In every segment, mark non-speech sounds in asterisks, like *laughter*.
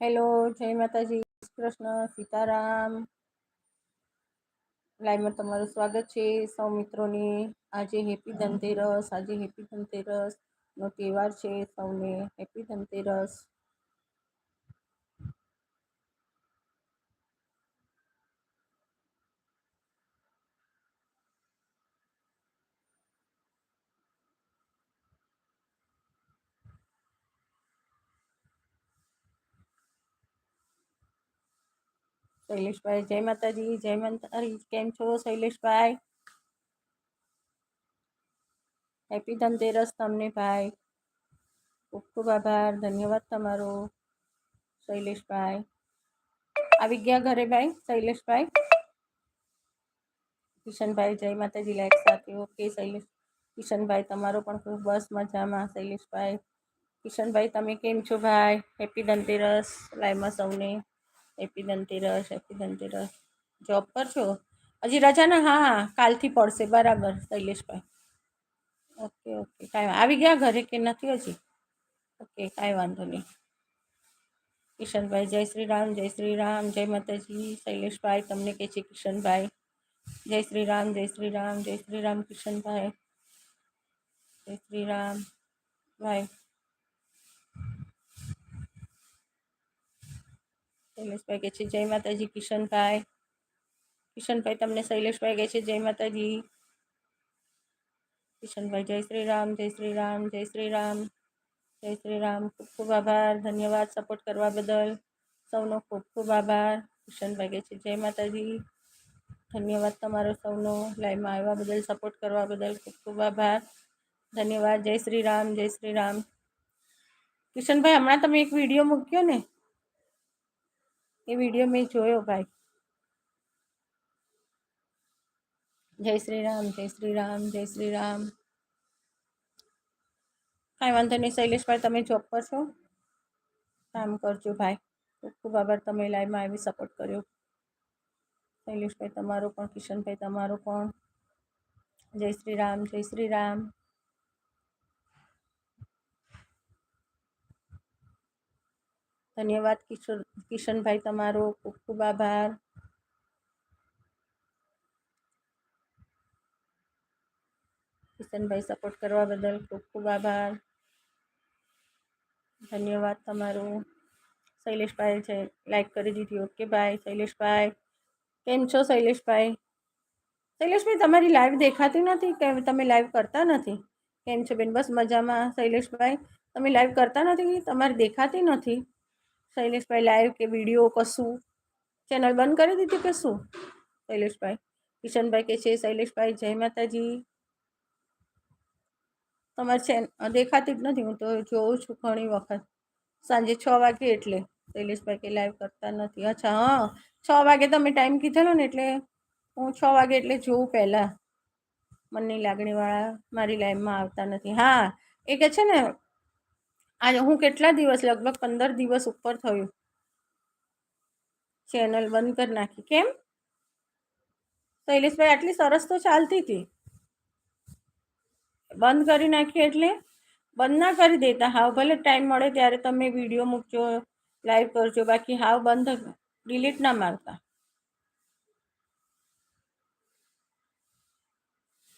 Hello જય માતાજી. કૃષ્ણ, સીતારામ. લાઈવમાં તમારું સ્વાગત છે. સૌ મિત્રોની આજે હેપી ધનતેરસ આજે હેપી ધનતેરસ નો તહેવાર છે. સૌને હેપી ધનતેરસ શૈલેષભાઈ, જય માતાજી જય માતાજી કેમ છો શૈલેષભાઈ? હેપી ધનતેરસ તમને ભાઈ. ખૂબ ખૂબ આભાર, ધન્યવાદ તમારો શૈલેષભાઈ. આવી ગયા ઘરે ભાઈ, શૈલેષભાઈ? કિશનભાઈ, જય માતાજી લાઈક સાથે ઓકે શૈલેષ, કિશનભાઈ, તમારો પણ ખૂબ બસ મજામાં, શૈલેષભાઈ. કિશનભાઈ, તમે કેમ છો ભાઈ? હેપી ધનતેરસ લાઈવમાં સૌને. Happy Dhanteras happy Dhanteras job પર છો? હજી રજા ને? હા હા. કાલથી પડશે. બરાબર, શૈલેષભાઈ. ઓકે ઓકે કાંઈ આવી ગયા ઘરે કે નથી હજી? ઓકે કાંઈ વાંધો નહીં. કિશનભાઈ, જય શ્રી રામ, જય શ્રી રામ. જય માતાજી, શૈલેષભાઈ. તમને કહે છે કિશનભાઈ? જય શ્રી રામ, જય શ્રી રામ, જય શ્રી રામ કિશનભાઈ. જય શ્રી રામ. ભાઈ શૈલેષભાઈ કહે છે, જય માતાજી કિશનભાઈ કિશનભાઈ તમને શૈલેષભાઈ કહે છે, જય માતાજી. કિશનભાઈ જય શ્રી રામ, જય શ્રી રામ, જય શ્રી રામ, જય શ્રી રામ. ખૂબ ખૂબ આભાર, ધન્યવાદ સપોર્ટ કરવા બદલ. સૌનો ખૂબ ખૂબ આભાર. કિશનભાઈ કહે છે, જય માતાજી. ધન્યવાદ તમારો સૌનો લાઈવમાં આવ્યા બદલ સપોર્ટ કરવા બદલ ખૂબ ખૂબ આભાર. ધન્યવાદ, જય શ્રી રામ, જય શ્રી રામ. કિશનભાઈ હમણાં તમે એક વીડિયો મૂક્યો ને? એ વીડિયો મેં જોયો ભાઈ. જય શ્રી રામ જય શ્રી રામ જય શ્રી રામ કાંઈ વાંધો નહીં શૈલેષભાઈ તમે જોબ પર છો? કામ કરજો ભાઈ. ખૂબ ખૂબ આભાર તમે લાઈવમાં આવી સપોર્ટ કર્યો. શૈલેષભાઈ તમારો પણ, કિશનભાઈ તમારો પણ. જય શ્રી રામ જય શ્રી રામ ધન્યવાદ કિશોર કિશનભાઈ તમારો ખૂબ ખૂબ આભાર. કિશનભાઈ સપોર્ટ કરવા બદલ ખૂબ ખૂબ આભાર. ધન્યવાદ તમારો. શૈલેષભાઈ છે લાઈક કરી દીધી. ઓકે ભાઈ શૈલેષભાઈ. કેમ છો શૈલેષભાઈ? શૈલેષભાઈ, તમારી લાઈવ દેખાતી નથી કે તમે લાઈવ કરતા નથી? કેમ છો બેન? બસ મજામાં. શૈલેષભાઈ, તમે લાઈવ કરતા નથી? તમારે દેખાતી નથી? શૈલેષભાઈ લાઈવ કે વીડિયો કશું? ચેનલ બંધ કરી દીધી કે શું? શૈલેષભાઈ. કિશનભાઈ કે છે, શૈલેષભાઈ, જય માતાજી. તમારે છે, દેખાતી જ નથી, હું તો જોઉં છું ઘણી વખત. સાંજે છ વાગે એટલે. શૈલેષભાઈ કે લાઈવ કરતા નથી. અચ્છા, હા. છ વાગે તમે ટાઈમ કીધેલો ને એટલે હું છ વાગે એટલે જોઉં પહેલાં. મનની લાગણીવાળા મારી લાઈવમાં આવતા નથી. હા, એ કે છે ને આજે હું કેટલા દિવસ, લગભગ પંદર દિવસ ઉપર થયું. ચેનલ બંધ કરી નાખી. કેમ? શૈલેષભાઈ, આટલી સરસ તો ચાલતી હતી. બંધ કરી નાખી એટલે? બંધ ના કરી દેતા. હાવ ભલે ટાઈમ મળે ત્યારે તમે વીડિયો મૂકજો, લાઈવ કરજો. બાકી હાવ બંધ ડિલીટ ના મારતા.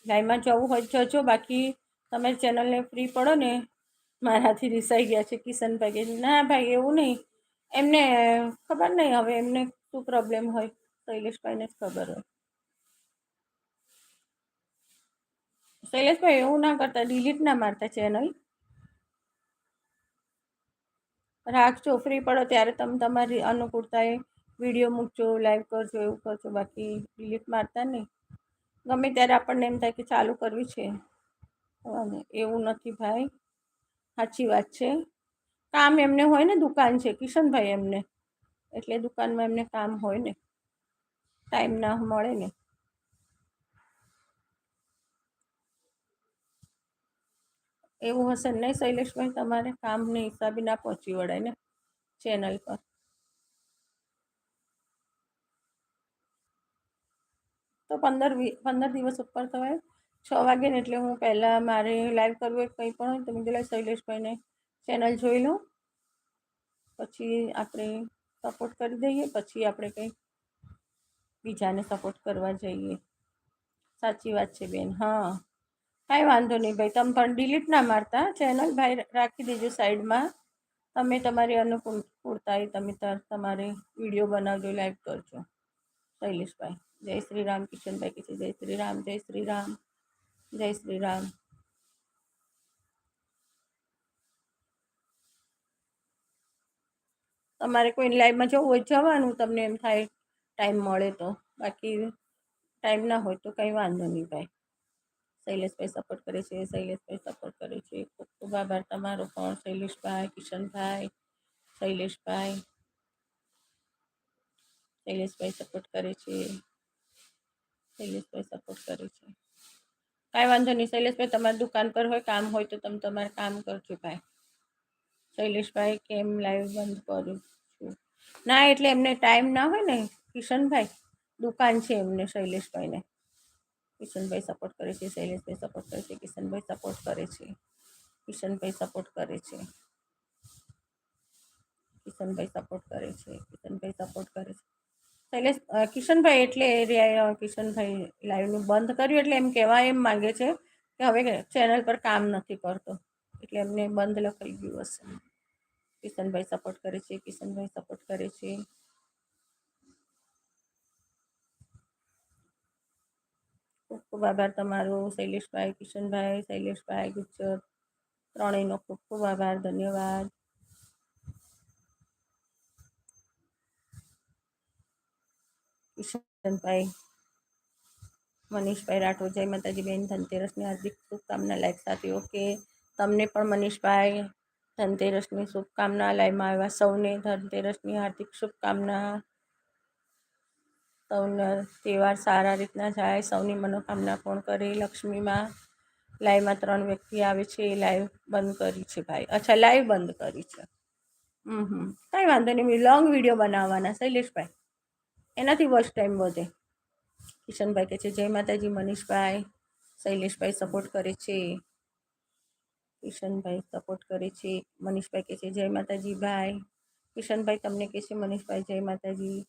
લાઈવમાં જવું હોય જજો. બાકી તમે ચેનલને ફ્રી પડો ને મારાથી રિસાઈ ગયા છે કિશનભાઈ કે ના ભાઈ, એવું નહીં. એમને ખબર નહીં હવે એમને શું પ્રોબ્લેમ હોય, શૈલેષભાઈને જ ખબર હોય. શૈલેષભાઈ, એવું ના કરતા ડિલીટ ના મારતા ચેનલ રાખજો ફ્રી પડો ત્યારે તમે તમારી અનુકૂળતાએ વીડિયો મૂકજો લાઈવ કરજો, એવું કરજો. બાકી ડિલીટ મારતા નહીં. ગમે ત્યારે આપણને એમ થાય કે ચાલુ કરવી છે. એવું નથી ભાઈ. સાચી વાત છે. કામ એમને હોય ને દુકાન છે, કિશનભાઈ એમને. એટલે દુકાનમાં એમને કામ હોય ને. ટાઈમ ના મળે ને. એવું હશે નહીં શૈલેષભાઈ? તમારે કામને હિસાબે ના પહોંચી વળાય ને ચેનલ પર. તો પંદર પંદર દિવસ ઉપર થવાય? છ વાગે ને એટલે હું પહેલાં મારે લાઈવ કરવું હોય કંઈ પણ હોય તો મેં પેલા શૈલેષભાઈને ચેનલ જોઈ લઉં. પછી આપણે સપોર્ટ કરી દઈએ, પછી આપણે કંઈ બીજાને સપોર્ટ કરવા જઈએ. સાચી વાત છે બેન, હા. કાંઈ વાંધો નહીં ભાઈ, તમે પણ ડિલીટ ના મારતા. ચેનલ ભાઈ રાખી દેજો સાઈડમાં તમે તમારી અનુકૂળતાએ તમે તમારે વીડિયો બનાવજો લાઈવ કરજો. શૈલેષભાઈ, જય શ્રી રામ, કિશનભાઈ કે છે, જય શ્રી રામ, જય શ્રી રામ. જય શ્રી રામ તમારે કોઈ લાઈવમાં જવું હોય, જવાનું તમને એમ થાય ટાઈમ મળે તો. બાકી ટાઈમ ના હોય તો કંઈ વાંધો નહીં ભાઈ. શૈલેષભાઈ સપોર્ટ કરે છે શૈલેષભાઈ સપોર્ટ કરે છે. ખૂબ ખૂબ આભાર તમારો પણ શૈલેષભાઈ કિશનભાઈ શૈલેષભાઈ શૈલેષભાઈ સપોર્ટ કરે છે. શૈલેષભાઈ સપોર્ટ કરે છે. કાંઈ વાંધો નહીં, શૈલેષભાઈ, તમારી દુકાન પર હોય, કામ હોય તો તમે તમારે કામ કરજો ભાઈ. શૈલેષભાઈ, કેમ લાઈવ બંધ કરું છું? ના, એટલે એમને ટાઈમ ના હોય ને, કિશનભાઈ. દુકાન છે એમને, શૈલેષભાઈને. કિશનભાઈ સપોર્ટ કરે છે, શૈલેષભાઈ સપોર્ટ કરે છે, કિશનભાઈ સપોર્ટ કરે છે. કિશનભાઈ સપોર્ટ કરે છે. કિશનભાઈ સપોર્ટ કરે છે, કિશનભાઈ સપોર્ટ કરે છે. શૈલેષ કિશનભાઈ એટલે કિશનભાઈ લાઈવનું બંધ કર્યું એટલે એમ કહેવા એમ માગે છે કે હવે ચેનલ પર કામ નથી કરતો. એટલે એમને બંધ લખાઈ ગયું હશે. કિશનભાઈ સપોર્ટ કરે છે, કિશનભાઈ સપોર્ટ કરે છે. ખૂબ ખૂબ આભાર તમારો, શૈલેષભાઈ, કિશનભાઈ, શૈલેષભાઈ, ગુજ્જર. ત્રણેયનો ખૂબ ખૂબ આભાર, ધન્યવાદ. કિશનભાઈ, મનીષભાઈ રાઠોડ, જય માતાજી બેન, ધનતેરસની હાર્દિક શુભકામના લાઈવ સાથે. ઓકે તમને પણ મનીષભાઈ, ધનતેરસની શુભકામના લાઈવમાં આવ્યા. સૌને ધનતેરસની હાર્દિક શુભકામના. સૌનો તહેવાર સારા રીતના જાય, સૌની મનોકામના પૂર્ણ કરે. લક્ષ્મીમાં લાઈવમાં ત્રણ વ્યક્તિ આવે છે, એ લાઈવ બંધ કરી છે ભાઈ. અચ્છા લાઈવ બંધ કરી છે. હમ હમ. કાંઈ વાંધો નહીં લોંગ વીડિયો બનાવવાના, શૈલેષભાઈ. એનાથી વોચ ટાઈમ વધે. કિશનભાઈ કહે છે, જય માતાજી, મનીષભાઈ, શૈલેષભાઈ સપોર્ટ કરે છે. કિશનભાઈ સપોર્ટ કરે છે. મનીષભાઈ કહે છે, જય માતાજી ભાઈ કિશનભાઈ તમને કહે છે, મનીષભાઈ, જય માતાજી.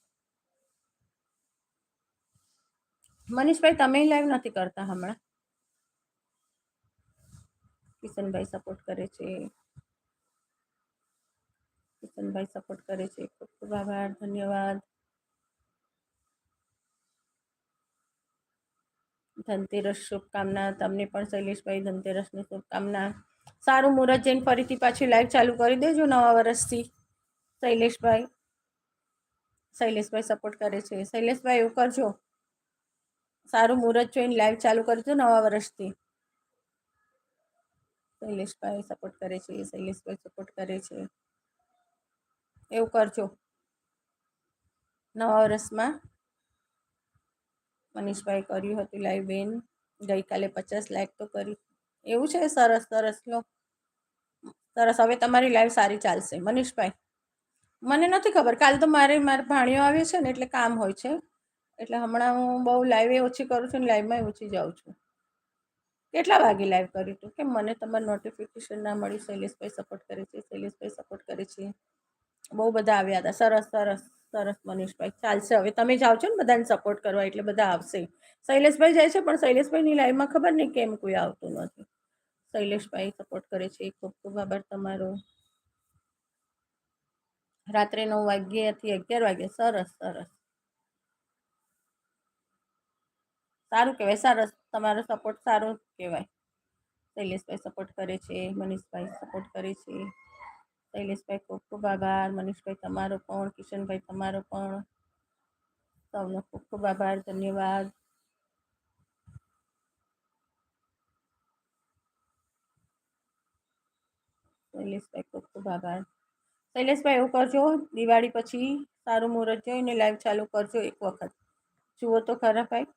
મનીષભાઈ, તમે લાઈવ નથી કરતા હમણાં? કિશનભાઈ સપોર્ટ કરે છે. કિશનભાઈ સપોર્ટ કરે છે. ખૂબ ખૂબ આભાર, ધન્યવાદ. ધનતેરસ શુભકામના તમને પણ શૈલેષભાઈ, ધનતેરસની શુભકામના. સારું મુહૂર્ત જઈને ફરીથી પાછી લાઈવ ચાલુ કરી દેજો નવા વર્ષથી. શૈલેષભાઈ શૈલેષભાઈ સપોર્ટ કરે છે. શૈલેષભાઈ, એવું કરજો. સારું મુહૂર્ત જોઈને લાઈવ ચાલુ કરજો નવા વર્ષથી. શૈલેષભાઈ સપોર્ટ કરે છે. શૈલેષભાઈ સપોર્ટ કરે છે. એવું કરજો. નવા વર્ષમાં મનીષભાઈ કર્યું હતું લાઈવ બેન. ગઈકાલે પચાસ લાઈક તો કરી. એવું છે? સરસ સરસ. લો. સરસ. હવે તમારી લાઈવ સારી ચાલશે. મનીષભાઈ, મને નથી ખબર. કાલ તો મારે, મારા ભાણીઓ આવે છે ને, એટલે કામ હોય છે. એટલે હમણાં હું બહુ લાઈવે ઓછી કરું છું ને લાઈવમાં ઓછી જાઉં છું. કેટલા વાગે લાઈવ કર્યું હતું કે મને તમારું નોટિફિકેશન ના મળી? શૈલેષભાઈ સપોર્ટ કરે છે, શૈલેષભાઈ સપોર્ટ કરે છે. બહુ બધા આવ્યા હતા. સરસ સરસ. સરસ મનીષભાઈ. ચાલશે. હવે તમે જાઓ છો ને બધાને સપોર્ટ કરવા એટલે બધા આવશે. શૈલેષભાઈ જાય છે, પણ શૈલેષભાઈની લાઈવમાં ખબર નહીં કેમ કોઈ આવતું નથી. શૈલેષભાઈ સપોર્ટ કરે છે. ખૂબ ખૂબ આભાર તમારો. રાત્રે નવ વાગ્યાથી અગિયાર વાગ્યા સરસ સરસ. સારું કહેવાય. સરસ તમારો સપોર્ટ સારો કહેવાય. શૈલેષભાઈ સપોર્ટ કરે છે, મનીષભાઈ સપોર્ટ કરે છે. શૈલેષભાઈ ખૂબ ખૂબ આભાર, મનીષભાઈ તમારો પણ, કિશનભાઈ તમારો પણ. સૌનો ખૂબ ખૂબ આભાર, ધન્યવાદ. શૈલેષભાઈ ખૂબ ખૂબ આભાર. શૈલેષભાઈ, એવું કરજો, દિવાળી પછી સારું મુહૂર્ત જોઈને લાઈવ ચાલુ કરજો એક વખત. જુઓ તો ખરા ભાઈ.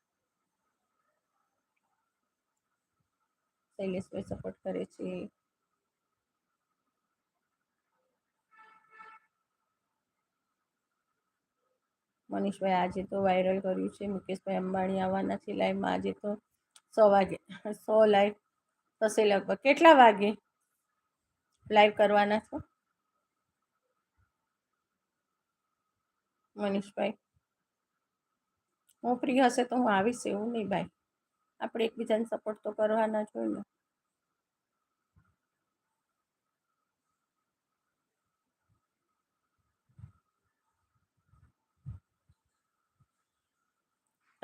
શૈલેષભાઈ સપોર્ટ કરે છે. મનીષભાઈ આજે તો વાયરલ કર્યું છે. મુકેશભાઈ અંબાણી આવવાના છે લાઈવમાં આજે તો સો વાગે, સો લાઈવ થશે લગભગ. કેટલા વાગે લાઈવ કરવાના છો? મનીષભાઈ, હું ફ્રી હશે તો હું આવીશ એવું નહીં ભાઈ. આપણે એકબીજાને સપોર્ટ તો કરવાના જ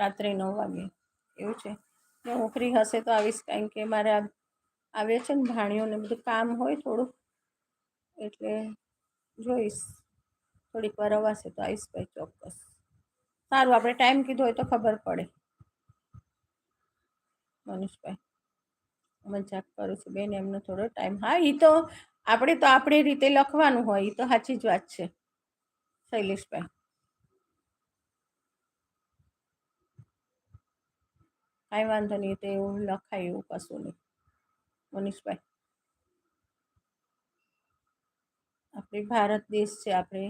રાત્રે નવ વાગે. એવું છે. ને હું ફ્રી હશે તો આવીશ, કારણ કે મારે આવે છે ને ભાણીઓને બધું કામ હોય થોડું, એટલે જોઈશ. થોડીક વાર અવાશે તો આવીશ ભાઈ ચોક્કસ. સારું, આપણે ટાઈમ કીધો હોય તો ખબર પડે. મનીષભાઈ, મજાક કરું છું. બેન, એમનો થોડો ટાઈમ. હા એ તો, આપણે તો આપણી રીતે લખવાનું હોય એ તો સાચી જ વાત છે. શૈલેષભાઈ. કાંઈ વાંધો નહીં, તો એવું લખાય એવું કશું નહીં. મનીષભાઈ. આપણે ભારત દેશ છે આપણે,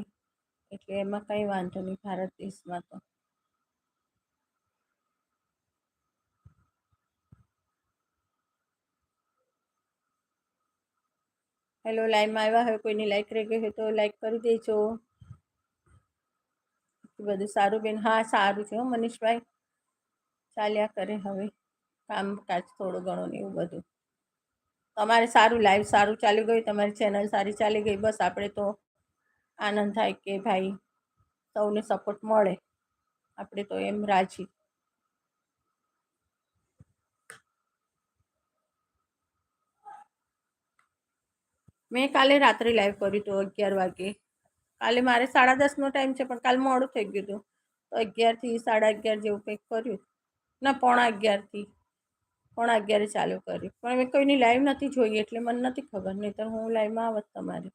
એટલે એમાં કંઈ વાંધો નહીં, ભારત દેશમાં તો. હેલો લાઈવમાં આવ્યા હોય, કોઈની લાઈક રહી ગઈ હોય તો લાઈક કરી દેજો. બધું સારું બેન, હા, સારું છે હો મનીષભાઈ. ચાલ્યા કરે હવે. કામકાજ થોડું ઘણું ને એવું બધું. તમારે સારું લાઈવ સારું ચાલી ગયું, તમારી ચેનલ સારી ચાલી ગઈ, બસ આપણે તો આનંદ થાય કે ભાઈ સૌને સપોર્ટ મળે. આપણે તો એમ રાજી. મેં કાલે રાત્રે લાઈવ કર્યું હતું અગિયાર વાગે. કાલે મારે સાડા દસનો ટાઈમ છે, પણ કાલ મોડું થઈ ગયું હતું. તો અગિયારથી સાડા અગિયાર જેવું કંઈક કર્યું. ના, પોણા અગિયારથી. પોણા અગિયારે ચાલુ કર્યું. પણ મેં કોઈની લાઈવ નથી જોઈ, એટલે મને નથી ખબર. નહીં તો હું લાઈવમાં આવત તમારે.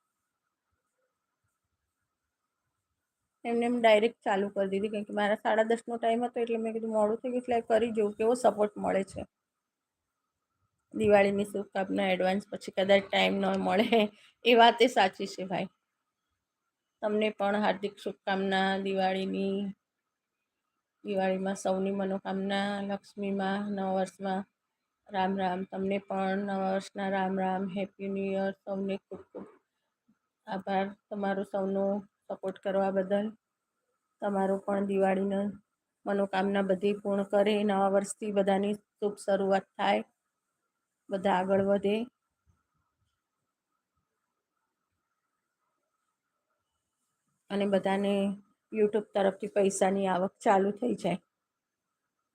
એમને એમ ડાયરેક્ટ ચાલુ કરી દીધી. કેમ કે મારા સાડા દસનો ટાઈમ હતો, એટલે મેં કીધું, મોડું થઈ ગયું, એટલે કરી જોઉં, કેવો સપોર્ટ મળે છે. દિવાળીની શુભકામના એડવાન્સ પછી કદાચ ટાઈમ ન મળે. એ વાત એ સાચી છે, ભાઈ. તમને પણ હાર્દિક શુભકામના, દિવાળીની. દિવાળીમાં સૌની મનોકામના, લક્ષ્મીમાં, નવા વર્ષમાં રામ રામ. તમને પણ નવા વર્ષના Ram Ram happy new year સૌને ખૂબ ખૂબ આભાર. તમારો સૌનો સપોર્ટ કરવા બદલ. તમારો પણ દિવાળીનો મનોકામના બધી પૂર્ણ કરે. નવા વર્ષથી બધાની શુભ શરૂઆત થાય. બધા આગળ વધે. અને બધાને યુટ્યુબ તરફથી પૈસાની આવક ચાલુ થઈ જાય.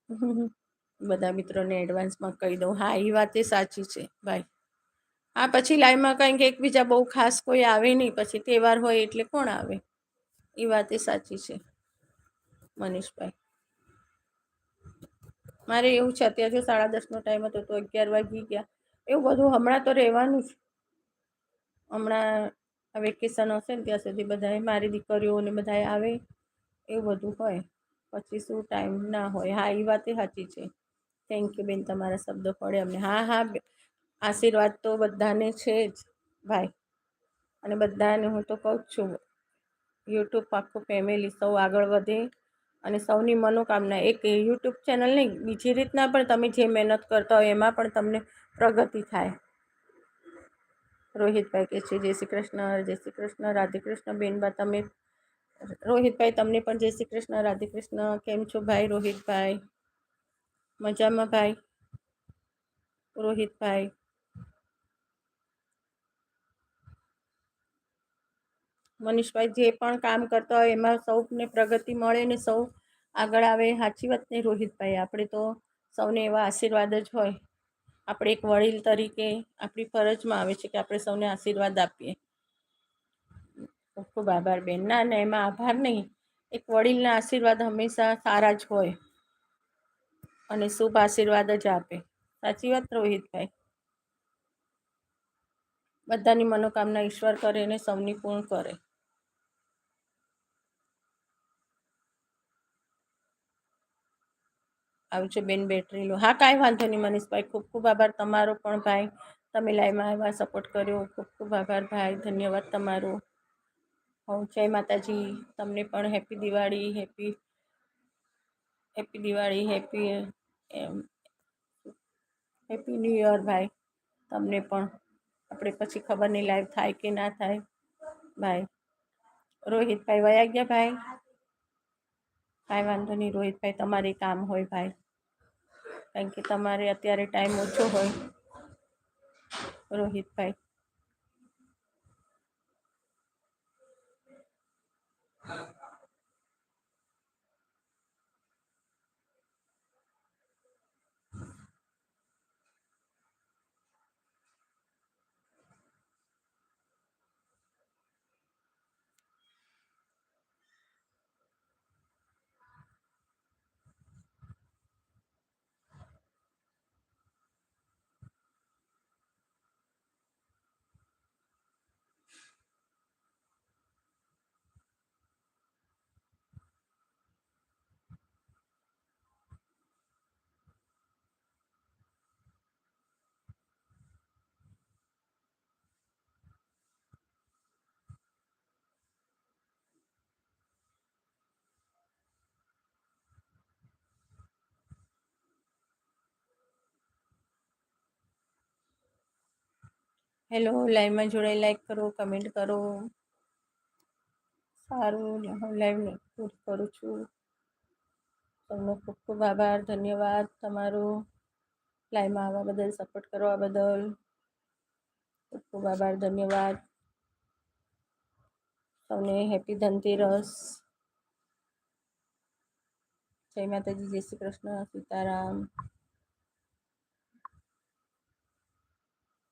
*laughs* બધા મિત્રોને એડવાન્સમાં કહી દઉં. હા, એ વાત એ સાચી છે. ભાઈ. હા, પછી લાઈવમાં કંઈક એકબીજા બહુ ખાસ કોઈ આવે નહીં. પછી તહેવાર હોય એટલે કોણ આવે? એ વાત એ સાચી છે, મનીષભાઈ. મારે એવું છે, અત્યારે જો સાડા દસનો ટાઈમ હતો, તો અગિયાર વાગી ગયા. એવું બધું હમણાં તો રહેવાનું જ. હમણાં વેકેશન હશે ને ત્યાં સુધી બધાએ મારી દીકરીઓને બધાએ આવે એવું બધું હોય. પછી શું ટાઈમ ના હોય. હા એ વાત સાચી છે. થેન્ક યુ બેન, તમારા શબ્દો પડે અમને. હા હા આશીર્વાદ તો બધાને છે જ, ભાઈ. અને બધાને હું તો કહું જ છું યુટ્યુબ આખું ફેમિલી સૌ આગળ વધે અને સૌની મનોકામના. એક યુટ્યુબ ચેનલ નહીં, બીજી રીતના પણ તમે જે મહેનત કરતા હોય એમાં પણ તમને પ્રગતિ થાય. રોહિતભાઈ કે છે, જય શ્રી કૃષ્ણ, જય શ્રી કૃષ્ણ, રાધે બેનબા તમે રોહિતભાઈ, તમને પણ જય શ્રી કૃષ્ણ, રાધે કૃષ્ણ. કેમ છો ભાઈ રોહિતભાઈ? મજામાં ભાઈ? રોહિતભાઈ. મનીષભાઈ, જે પણ કામ કરતા હોય એમાં સૌને પ્રગતિ મળે ને સૌ આગળ આવે, સાચી વાત નહીં રોહિતભાઈ? આપણે તો સૌને એવા આશીર્વાદ જ હોય. આપણે એક વડીલ તરીકે આપણી ફરજમાં આવે છે કે આપણે સૌને આશીર્વાદ આપીએ. ખૂબ ખૂબ આભાર બેન. ના ના, એમાં આભાર નહીં. એક વડીલના આશીર્વાદ હંમેશા સારા જ હોય અને શુભ આશીર્વાદ જ આપે. સાચી વાત રોહિતભાઈ? બધાની મનોકામના ઈશ્વર કરે અને સૌની પૂર્ણ કરે. આવજો બેન બેટરી લો હા, કાંઈ વાંધો નહીં મનીષભાઈ. ખૂબ ખૂબ આભાર તમારો પણ ભાઈ. તમે લાઈવમાં આવ્યા સપોર્ટ કર્યો. ખૂબ ખૂબ આભાર ભાઈ. ધન્યવાદ તમારો. હું, જય માતાજી. તમને પણ happy Diwali happy happy Diwali happy happy new year ભાઈ. તમને પણ. આપણે પછી ખબર નહીં લાઈવ થાય કે ના થાય. ભાઈ. રોહિતભાઈ વયા ગયા ભાઈ? કાંઈ વાંધો નહીં, રોહિતભાઈ, તમારે કામ હોય ભાઈ. કારણ કે તમારે અત્યારે ટાઈમ ઓછો હોય. રોહિતભાઈ. હેલો લાઈવમાં જોડાઈ લાઈક કરો કમેન્ટ કરો. સારું હું લાઈવ પૂરી કરું છું. તમને ખૂબ ખૂબ આભાર, ધન્યવાદ તમારો. લાઈવમાં આવવા બદલ સપોર્ટ કરવા બદલ. ખૂબ ખૂબ આભાર, ધન્યવાદ. સૌને હેપી ધનતેરસ. જય માતાજી, જય શ્રી કૃષ્ણ, સીતારામ.